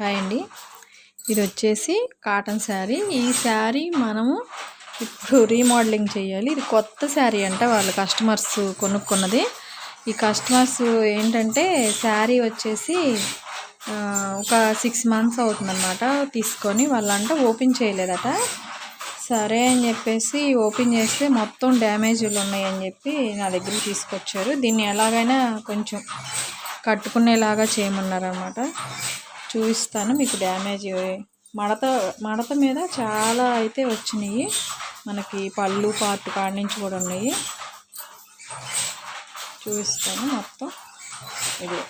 Hi అండి. ఇది వచ్చేసి కాటన్ శారీ. ఈ శారీ మనము ఇప్పుడు రీమోడలింగ్ చేయాలి. ఇది కొత్త శారీ అంట వాళ్ళ కస్టమర్స్ కొనుక్కున్నది. ఈ కస్టమర్స్ ఏంటంటే శారీ వచ్చేసి ఒక సిక్స్ మంత్స్ అవుతుందన్నమాట తీసుకొని. వాళ్ళంట ఓపెన్ చేయలేదట. సరే అని చెప్పేసి ఓపెన్ చేస్తే మొత్తం డ్యామేజ్లు ఉన్నాయని చెప్పి నా దగ్గర తీసుకొచ్చారు. దీన్ని ఎలాగైనా కొంచెం కట్టుకునేలాగా చేయమన్నారనమాట చూపిస్తాను. మీకు డ్యామేజ్ మడత మడత మీద చాలా అయితే వచ్చినాయి. మనకి పళ్ళు పార్ట్ కాడ నుంచి కూడా ఉన్నాయి. చూపిస్తాను మొత్తం. ఇది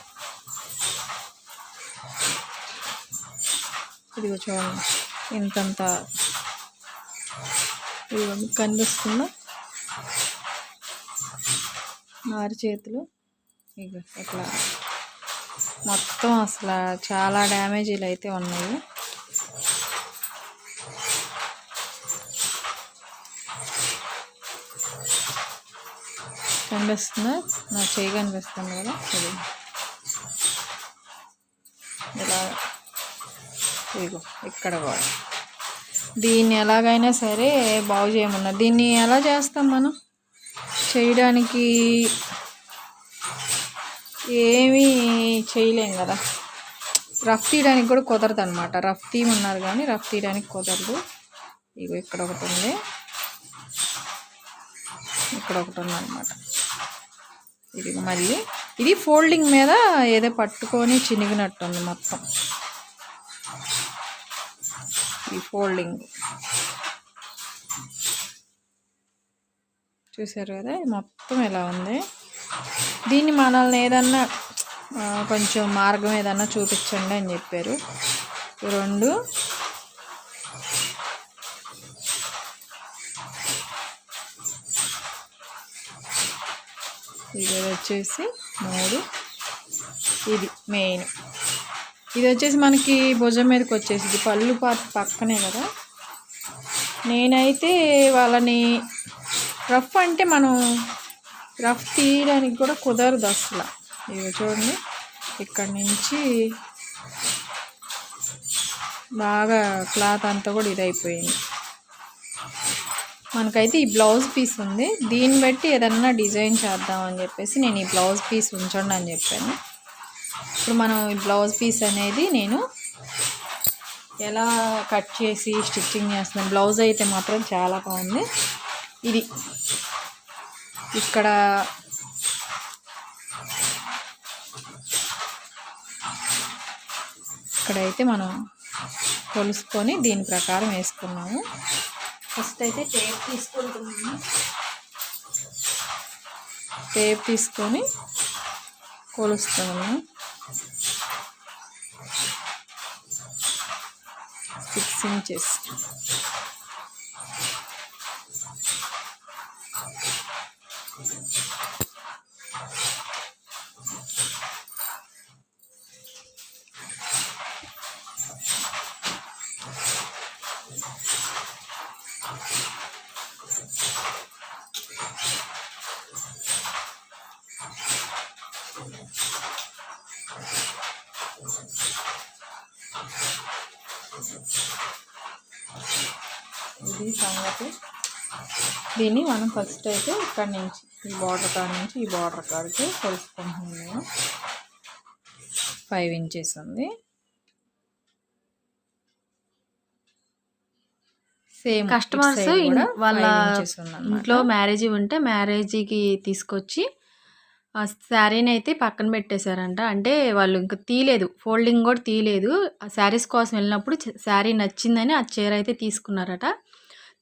ఇదిగో చూడండి. ఇంతంత ఇదిగో మీకు కనిపిస్తుందా? మారి చేతులు. ఇక ఇట్లా మొత్తం అసలు చాలా డ్యామేజీలు అయితే ఉన్నాయి. కనిపిస్తుందా? నా చేయి కనిపిస్తుంది కదా? ఇది. ఇలా ఇదిగో ఇక్కడ కూడా. దీన్ని ఎలాగైనా సరే బాగు చేయమన్నా. దీన్ని ఎలా చేస్తాం మనం? చేయడానికి ఏమీ చేయలేం కదా. రఫ్ తీయడానికి కూడా కుదరదు అనమాట రఫ్ తీయమన్నారు కానీ రఫ్ తీయడానికి కుదరదు. ఇగో ఇక్కడ ఒకటి ఉంది. ఇక్కడ ఒకటి ఉంది అనమాట ఇది మళ్ళీ ఇది ఫోల్డింగ్ మీద ఏదో పట్టుకొని చినిగినట్టుంది మొత్తం. ఈ ఫోల్డింగ్. చూసారు కదా? మొత్తం ఇలా ఉంది? దీన్ని మనల్ని ఏదన్నా కొంచెం మార్గం ఏదన్నా చూపించండి అని చెప్పారు. రెండు. ఇది వచ్చేసి మూడు. ఇది మెయిన్. ఇది వచ్చేసి మనకి భుజం మీదకి వచ్చేసి పళ్ళు పార్ట్ పక్కనే కదా. నేనైతే వాళ్ళని రఫ్ అంటే మనం రఫ్ తీయడానికి కూడా కుదరదు అసలు. ఇవి చూడండి ఇక్కడ నుంచి బాగా క్లాత్ అంతా కూడా ఇదైపోయింది. మనకైతే ఈ బ్లౌజ్ పీస్ ఉంది. దీన్ని బట్టి ఏదన్నా డిజైన్ చేద్దామని చెప్పేసి నేను ఈ బ్లౌజ్ పీస్ ఉంచండి అని చెప్పాను. ఇప్పుడు మనం ఈ బ్లౌజ్ పీస్ అనేది నేను ఎలా కట్ చేసి స్టిచ్చింగ్ చేస్తున్నాను. బ్లౌజ్ అయితే మాత్రం చాలా బాగుంది. ఇది ఇక్కడ ఇక్కడైతే మనం కొలుసుకొని దీని ప్రకారం వేసుకున్నాము. ఫస్ట్ అయితే టేప్ తీసుకుంటున్నాము. టేప్ తీసుకొని కొలుస్తున్నాము. సిక్స్ ఇంచెస్ ఇది సంగతి. దీన్ని మనం ఫస్ట్ అయితే ఇక్కడ నుంచి ఈ బార్డర్ కాడ నుంచి ఈ బార్డర్ కాడికి కొలుసుకుంటున్నాం నేను ఫైవ్ ఇంచెస్ ఉంది. సేమ్ కస్టమర్స్ వాళ్ళ ఇంట్లో ఇంట్లో మ్యారేజ్ ఉంటే మ్యారేజ్కి తీసుకొచ్చి ఆ శారీని అయితే పక్కన పెట్టేశారంట. అంటే వాళ్ళు ఇంకా తీయలేదు ఫోల్డింగ్ కూడా తీయలేదు ఆ శారీస్ కోసం వెళ్ళినప్పుడు శారీ నచ్చిందని ఆ చీర అయితే తీసుకున్నారట.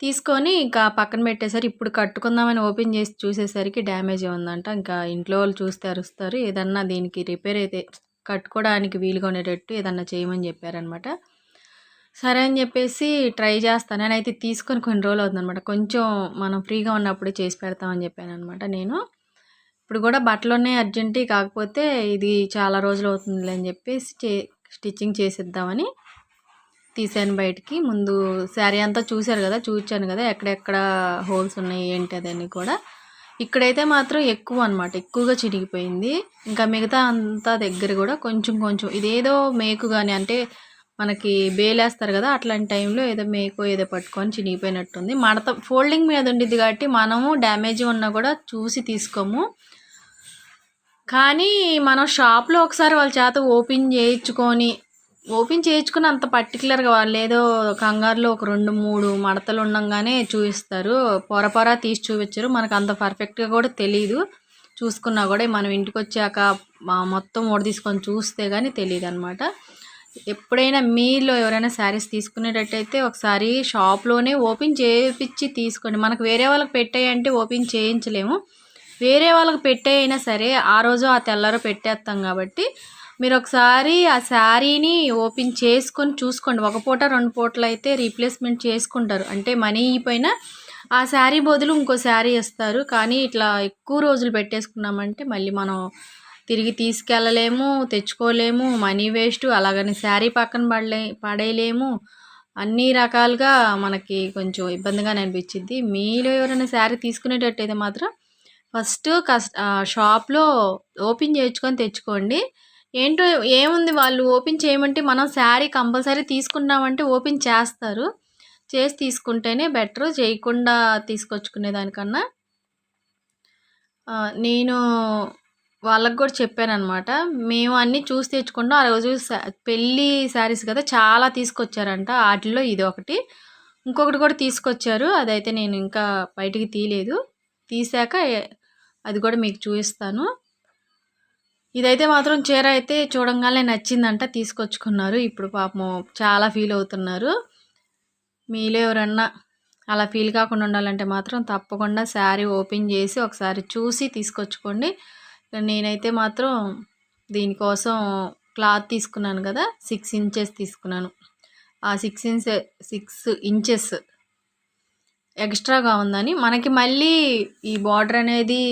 తీసుకొని ఇంకా పక్కన పెట్టేశారు. ఇప్పుడు కట్టుకుందామని ఓపెన్ చేసి చూసేసరికి డ్యామేజ్ ఉందంట ఇంకా ఇంట్లో వాళ్ళు చూస్తే అరుస్తారు. ఏదన్నా దీనికి రిపేర్ అయితే కట్టుకోవడానికి వీలుగా ఉండేటట్టు ఏదన్నా చేయమని చెప్పారనమాట సరే అని చెప్పేసి ట్రై చేస్తాను. నేనైతే తీసుకొని కొన్ని రోజులు అవుతుంది అనమాట కొంచెం మనం ఫ్రీగా ఉన్నప్పుడే చేసి పెడతామని చెప్పాను అనమాట నేను. ఇప్పుడు కూడా బట్టలు ఉన్నాయి అర్జెంట్ కాకపోతే ఇది చాలా రోజులు అవుతుందిలే అని చెప్పేసి చే స్టిచ్చింగ్ చేసేద్దామని తీసాను బయటికి. ముందు శారీ అంతా చూశారు కదా చూచాను కదా ఎక్కడెక్కడ హోల్స్ ఉన్నాయి ఏంటి అదని కూడా. ఇక్కడైతే మాత్రం ఎక్కువ అనమాట ఎక్కువగా చిరిగిపోయింది. ఇంకా మిగతా అంతా దగ్గర కూడా కొంచెం కొంచెం ఇదేదో మేకు కానీ అంటే మనకి బేలేస్తారు కదా అట్లాంటి టైంలో ఏదో మేకు ఏదో పట్టుకొని చినిగిపోయినట్టుంది. మడత ఫోల్డింగ్ మీద ఉండిద్ది కాబట్టి మనము డ్యామేజ్ ఉన్నా కూడా చూసి తీసుకోము. కానీ మనం షాప్లో ఒకసారి వాళ్ళ చేత ఓపెన్ చేయించుకొని ఓపెన్ చేయించుకుని అంత పర్టికులర్గా వాళ్ళు ఏదో కంగారులో ఒక రెండు మూడు మడతలు ఉండగానే చూపిస్తారు. పొర పొర తీసి చూపించరు. మనకు అంత పర్ఫెక్ట్గా కూడా తెలియదు చూసుకున్నా కూడా మనం ఇంటికి వచ్చాక మొత్తం ఓడ తీసుకొని చూస్తే కానీ తెలియదు అనమాట ఎప్పుడైనా మీలో ఎవరైనా శారీస్ తీసుకునేటట్టయితే ఒకసారి షాప్లోనే ఓపెన్ చేయించి తీసుకోండి. మనకు వేరే వాళ్ళకి పెట్టాయంటే ఓపెన్ చేయించలేము. వేరే వాళ్ళకి పెట్టే అయినా సరే ఆ రోజు ఆ తెల్లారో పెట్టేస్తాం కాబట్టి మీరు ఒకసారి ఆ శారీని ఓపెన్ చేసుకొని చూసుకోండి. ఒక పూట రెండు పూటలు అయితే రీప్లేస్మెంట్ చేసుకుంటారు. అంటే మనీ అయిపోయినా ఆ శారీ బదులు ఇంకో శారీ ఇస్తారు కానీ ఇట్లా ఎక్కువ రోజులు పెట్టేసుకున్నామంటే మళ్ళీ మనం తిరిగి తీసుకెళ్ళలేము తెచ్చుకోలేము మనీ వేస్ట్ అలాగని శారీ పక్కన పడలే పడేయలేము. అన్ని రకాలుగా మనకి కొంచెం ఇబ్బందిగానే అనిపించింది మీలో ఎవరైనా శారీ తీసుకునేటట్టయితే మాత్రం ఫస్ట్ కస్ షాప్లో ఓపెన్ చేయించుకొని తెచ్చుకోండి. ఏంటో ఏముంది వాళ్ళు ఓపెన్ చేయమంటే మనం శారీ కంపల్సరీ తీసుకున్నామంటే ఓపెన్ చేస్తారు. చేసి తీసుకుంటేనే బెటర్ చేయకుండా తీసుకొచ్చుకునే దానికన్నా. నేను వాళ్ళకి కూడా చెప్పాను అనమాట మేము అన్నీ చూసి తెచ్చుకుంటాం ఆ రోజు పెళ్ళి శారీస్ కదా చాలా తీసుకొచ్చారంట. వాటిల్లో ఇది ఒకటి. ఇంకొకటి కూడా తీసుకొచ్చారు. అదైతే నేను ఇంకా బయటికి తీయలేదు. తీసాక అది కూడా మీకు చూపిస్తాను. ఇదైతే మాత్రం చీర అయితే చూడంగానే నచ్చిందంట తీసుకొచ్చుకున్నారు. ఇప్పుడు పాపం చాలా ఫీల్ అవుతున్నారు. మీలో ఎవరన్నా అలా ఫీల్ కాకుండా ఉండాలంటే మాత్రం తప్పకుండా శారీ ఓపెన్ చేసి ఒకసారి చూసి తీసుకొచ్చుకోండి. నేనైతే మాత్రం దీనికోసం క్లాత్ తీసుకున్నాను కదా సిక్స్ ఇంచెస్ తీసుకున్నాను. ఆ సిక్స్ ఇంచెస్ సిక్స్ ఇంచెస్ ఎక్స్ట్రాగా ఉందని. మనకి మళ్ళీ ఈ బార్డర్ అనేది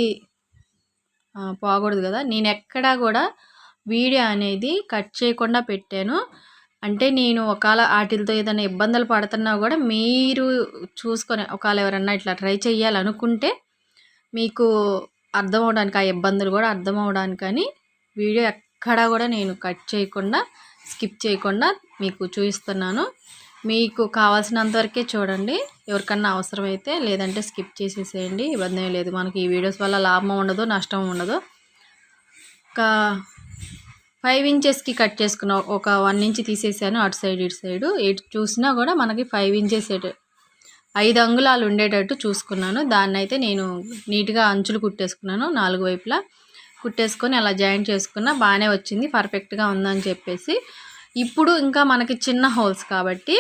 పోకూడదు కదా. నేను ఎక్కడా కూడా వీడియో అనేది కట్ చేయకుండా పెట్టాను. అంటే నేను ఒకవేళ వాటితో ఏదైనా ఇబ్బందులు పడుతున్నా కూడా మీరు చూసుకొని ఒకవేళ ఎవరన్నా ఇట్లా ట్రై చేయాలనుకుంటే మీకు అర్థం అవడానికి ఆ ఇబ్బందులు కూడా అర్థం అవడానికని వీడియో ఎక్కడా కూడా నేను కట్ చేయకుండా స్కిప్ చేయకుండా మీకు చూపిస్తున్నాను. మీకు కావాల్సినంత వరకే చూడండి. ఎవరికన్నా అవసరమైతే లేదంటే స్కిప్ చేసేసేయండి. ఇబ్బంది ఏం లేదు. మనకి ఈ వీడియోస్ వల్ల లాభం ఉండదు నష్టం ఉండదు. ఒక ఫైవ్ ఇంచెస్కి కట్ చేసుకున్న ఒక వన్ ఇంచ్ తీసేసాను అటు సైడ్ ఇటు సైడు ఎటు చూసినా కూడా మనకి ఫైవ్ ఇంచెస్ ఐదు అంగుళాలు ఉండేటట్టు చూసుకున్నాను. దాన్ని అయితే నేను నీట్గా అంచులు కుట్టేసుకున్నాను నాలుగు వైపులా. కుట్టేసుకొని అలా జాయింట్ చేసుకున్నా బాగానే వచ్చింది. పర్ఫెక్ట్గా ఉందని చెప్పేసి. ఇప్పుడు ఇంకా మనకి చిన్న హోల్స్ కాబట్టి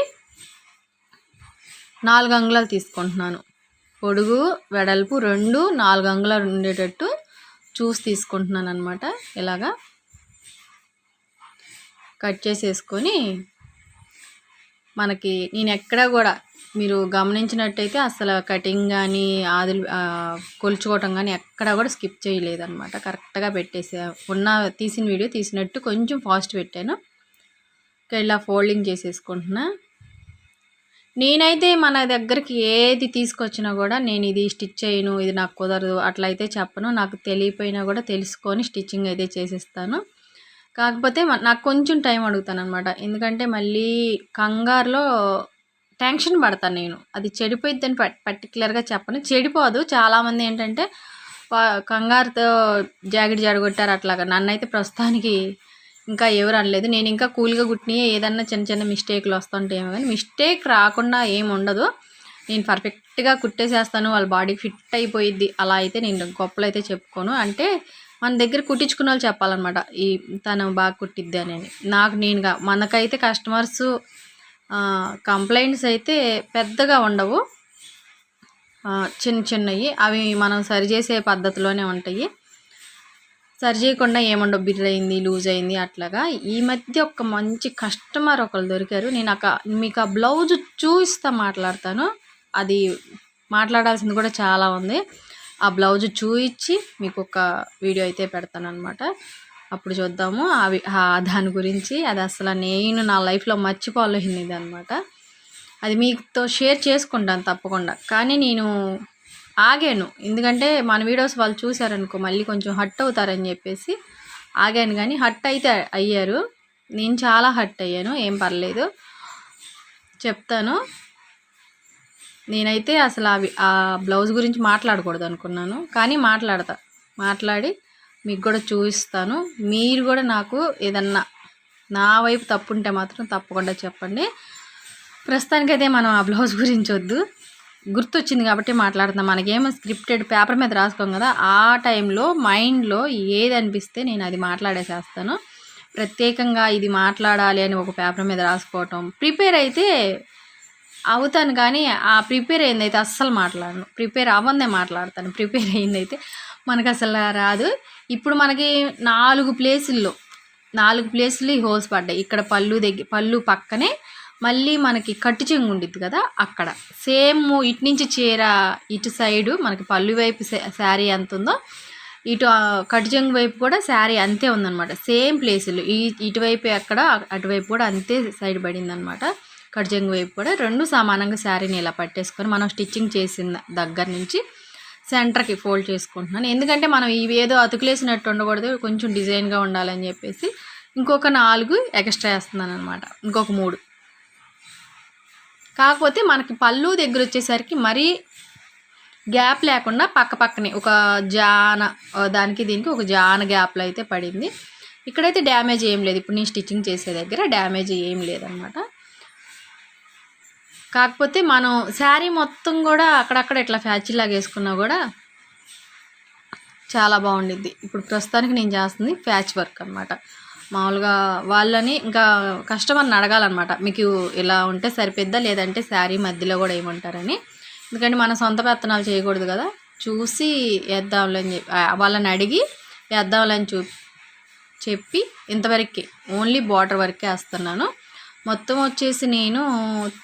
నాలుగు అంగుళాలు తీసుకుంటున్నాను. పొడుగు వెడల్పు రెండు నాలుగు అంగుళాలు ఉండేటట్టు చూసి తీసుకుంటున్నాను అనమాట ఇలాగా కట్ చేసేసుకొని మనకి నేను ఎక్కడా కూడా మీరు గమనించినట్టయితే అసలు కటింగ్ కానీ ఆదులు కొలుచుకోవటం కానీ ఎక్కడా కూడా స్కిప్ చేయలేదన్నమాట. కరెక్ట్గా పెట్టేసా ఉన్న తీసిన వీడియో తీసినట్టు కొంచెం ఫాస్ట్ పెట్టాను. ఇంకా ఇలా ఫోల్డింగ్ చేసేసుకుంటున్నా. నేనైతే మన దగ్గరికి ఏది తీసుకొచ్చినా కూడా నేను ఇది స్టిచ్ చేయను ఇది నాకు కుదరదు అట్లా అయితే చెప్పను. నాకు తెలియపోయినా కూడా తెలుసుకొని స్టిచ్చింగ్ అయితే చేసేస్తాను. కాకపోతే నాకు కొంచెం టైం అడుగుతాను అనమాట ఎందుకంటే మళ్ళీ కంగారులో టెన్షన్ పడతాను నేను. అది చెడిపోయిద్దని పర్టికులర్గా చెప్పను. చెడిపోదు. చాలామంది ఏంటంటే కంగారుతో జాకెట్ జడగొట్టారు అట్లాగా. నన్నైతే ప్రస్తుతానికి ఇంకా ఎవరు అనలేదు. నేను ఇంకా కూల్గా కుట్టినయే ఏదన్నా చిన్న చిన్న మిస్టేక్లు వస్తుంటాయేమో కానీ మిస్టేక్ రాకుండా ఏమి ఉండదు. నేను పర్ఫెక్ట్గా కుట్టేసేస్తాను వాళ్ళ బాడీకి ఫిట్ అయిపోయిద్ది. అలా అయితే నేను గొప్పలు అయితే చెప్పుకోను. అంటే మన దగ్గర కుట్టించుకున్న వాళ్ళు చెప్పాలన్నమాట ఈ తను బాగా కుట్టిద్ది అని నాకు నేనుగా మనకైతే కస్టమర్స్ కంప్లైంట్స్ అయితే పెద్దగా ఉండవు. చిన్న చిన్నవి అవి మనం సరిచేసే పద్ధతిలోనే ఉంటాయి. సరి చేయకుండా ఏమండో బిర్ర అయింది లూజ్ అయింది అట్లాగా. ఈ మధ్య ఒక మంచి కస్టమర్ ఒకరు దొరికారు. నేను ఒక మీకు ఆ బ్లౌజ్ చూపిస్తా మాట్లాడతాను. అది మాట్లాడాల్సింది కూడా చాలా ఉంది. ఆ బ్లౌజ్ చూయించి మీకు ఒక వీడియో అయితే పెడతాను అనమాట అప్పుడు చూద్దాము. అవి ఆ దాని గురించి. అది అసలు నేను నా లైఫ్లో మర్చిపోలేనిది అనమాట అది మీతో షేర్ చేసుకుంటాను తప్పకుండా. కానీ నేను ఆగాను. ఎందుకంటే మన వీడియోస్ వాళ్ళు చూశారనుకో మళ్ళీ కొంచెం హట్ అవుతారని చెప్పేసి ఆగాను కానీ హట్ అయితే అయ్యారు. నేను చాలా హట్ అయ్యాను. ఏం పర్లేదు. చెప్తాను. నేనైతే అసలు అవి ఆ బ్లౌజ్ గురించి మాట్లాడకూడదు అనుకున్నాను. కానీ మాట్లాడతా. మాట్లాడి మీకు కూడా చూపిస్తాను. మీరు కూడా నాకు ఏదన్నా నా వైపు తప్పు ఉంటే మాత్రం తప్పకుండా చెప్పండి. ప్రస్తుతానికైతే మనం ఆ బ్లౌజ్ గురించి వద్దు. గుర్తొచ్చింది కాబట్టి మాట్లాడుతున్నాం. మనకేమో స్క్రిప్టెడ్ పేపర్ మీద రాసుకోం కదా ఆ టైంలో మైండ్లో ఏది అనిపిస్తే నేను అది మాట్లాడేసేస్తాను. ప్రత్యేకంగా ఇది మాట్లాడాలి అని ఒక పేపర్ మీద రాసుకోవటం. ప్రిపేర్ అయితే అవుతాను కానీ ఆ ప్రిపేర్ అయిందైతే అస్సలు మాట్లాడను. ప్రిపేర్ అవ్వందే మాట్లాడతాను. ప్రిపేర్ అయిందైతే మనకు అసలు రాదు. ఇప్పుడు మనకి నాలుగు ప్లేసుల్లో నాలుగు ప్లేసులు ఈ హోల్స్ పడ్డాయి. ఇక్కడ పళ్ళు దగ్గర పళ్ళు పక్కనే మళ్ళీ మనకి కట్టు చెంగు ఉండిద్ది కదా అక్కడ. సేమ్ ఇటు నుంచి చీర ఇటు సైడు మనకి పళ్ళు వైపు శారీ ఎంత ఉందో ఇటు కట్టు చెంగు వైపు కూడా శారీ అంతే ఉందన్నమాట. సేమ్ ప్లేసులు. ఈ ఇటువైపు ఎక్కడ అటువైపు కూడా అంతే సైడ్ పడిందనమాట కట్జంగ్ వైపు కూడా రెండు సమానంగా శారీని ఇలా పట్టేసుకొని మనం స్టిచ్చింగ్ చేసిన దగ్గర నుంచి సెంటర్కి ఫోల్డ్ చేసుకుంటున్నాను. ఎందుకంటే మనం ఇవి ఏదో అతుకులేసినట్టు ఉండకూడదు కొంచెం డిజైన్గా ఉండాలని చెప్పేసి ఇంకొక నాలుగు ఎక్స్ట్రా వేస్తున్నాను అనమాట ఇంకొక మూడు. కాకపోతే మనకి పళ్ళు దగ్గర వచ్చేసరికి మరీ గ్యాప్ లేకుండా పక్క పక్కనే ఒక జాన దానికి దీనికి ఒక జాన గ్యాప్లో అయితే పడింది. ఇక్కడైతే డ్యామేజ్ ఏం లేదు. ఇప్పుడు నేను స్టిచ్చింగ్ చేసే దగ్గర డ్యామేజ్ ఏం లేదనమాట కాకపోతే మనం శారీ మొత్తం కూడా అక్కడక్కడ ఇట్లా ఫ్యాచీలాగా వేసుకున్నా కూడా చాలా బాగుండిద్ది. ఇప్పుడు ప్రస్తుతానికి నేను చేస్తుంది ఫ్యాచ్ వర్క్ అనమాట మామూలుగా వాళ్ళని ఇంకా కస్టమర్ని అడగాలన్నమాట. మీకు ఇలా ఉంటే సరిపోద్దా? లేదంటే శారీ మధ్యలో కూడా ఏమంటారని. ఎందుకంటే మన సొంత పెత్తనాలు చేయకూడదు కదా. చూసి వేద్దాంలే అని చెప్పి వాళ్ళని అడిగి వేద్దాంలని చూ చెప్పి ఇంతవరకే ఓన్లీ బార్డర్ వరకే వేస్తున్నాను. మొత్తం వచ్చేసి నేను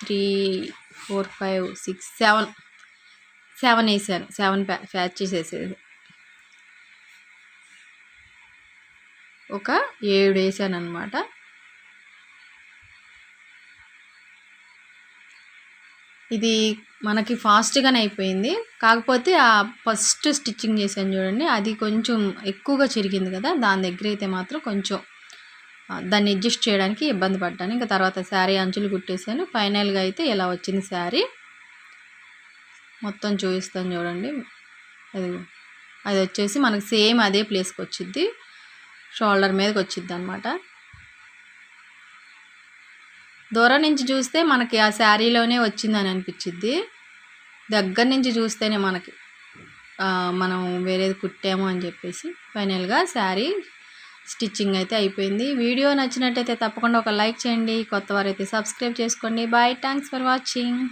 three four five six seven seven వేసాను. సెవెన్ ప్యా ప్యాచెస్ వేసేది ఒక ఏడు వేసాను అనమాట ఇది మనకి ఫాస్ట్గానే అయిపోయింది. కాకపోతే ఆ ఫస్ట్ స్టిచ్చింగ్ చేశాను చూడండి అది కొంచెం ఎక్కువగా చిరిగింది కదా దాని దగ్గర అయితే మాత్రం కొంచెం దాన్ని అడ్జస్ట్ చేయడానికి ఇబ్బంది పడ్డాను. ఇంకా తర్వాత శారీ అంచులు కుట్టేశాను. ఫైనల్గా అయితే ఇలా వచ్చింది శారీ. మొత్తం చూపిస్తాను చూడండి. అది అది వచ్చేసి మనకి సేమ్ అదే ప్లేస్కి వచ్చింది షోల్డర్ మీదకి వచ్చింది అనమాట దూరం నుంచి చూస్తే మనకి ఆ శారీలోనే వచ్చిందని అనిపించింది దగ్గర నుంచి చూస్తేనే మనకి మనం వేరేది కుట్టాము అని చెప్పేసి ఫైనల్గా శారీ స్టిచ్చింగ్ అయితే అయిపోయింది. వీడియో నచ్చినట్టయితే తప్పకుండా ఒక లైక్ చేయండి. కొత్త వారైతే సబ్స్క్రైబ్ చేసుకోండి. బాయ్. Thanks for watching.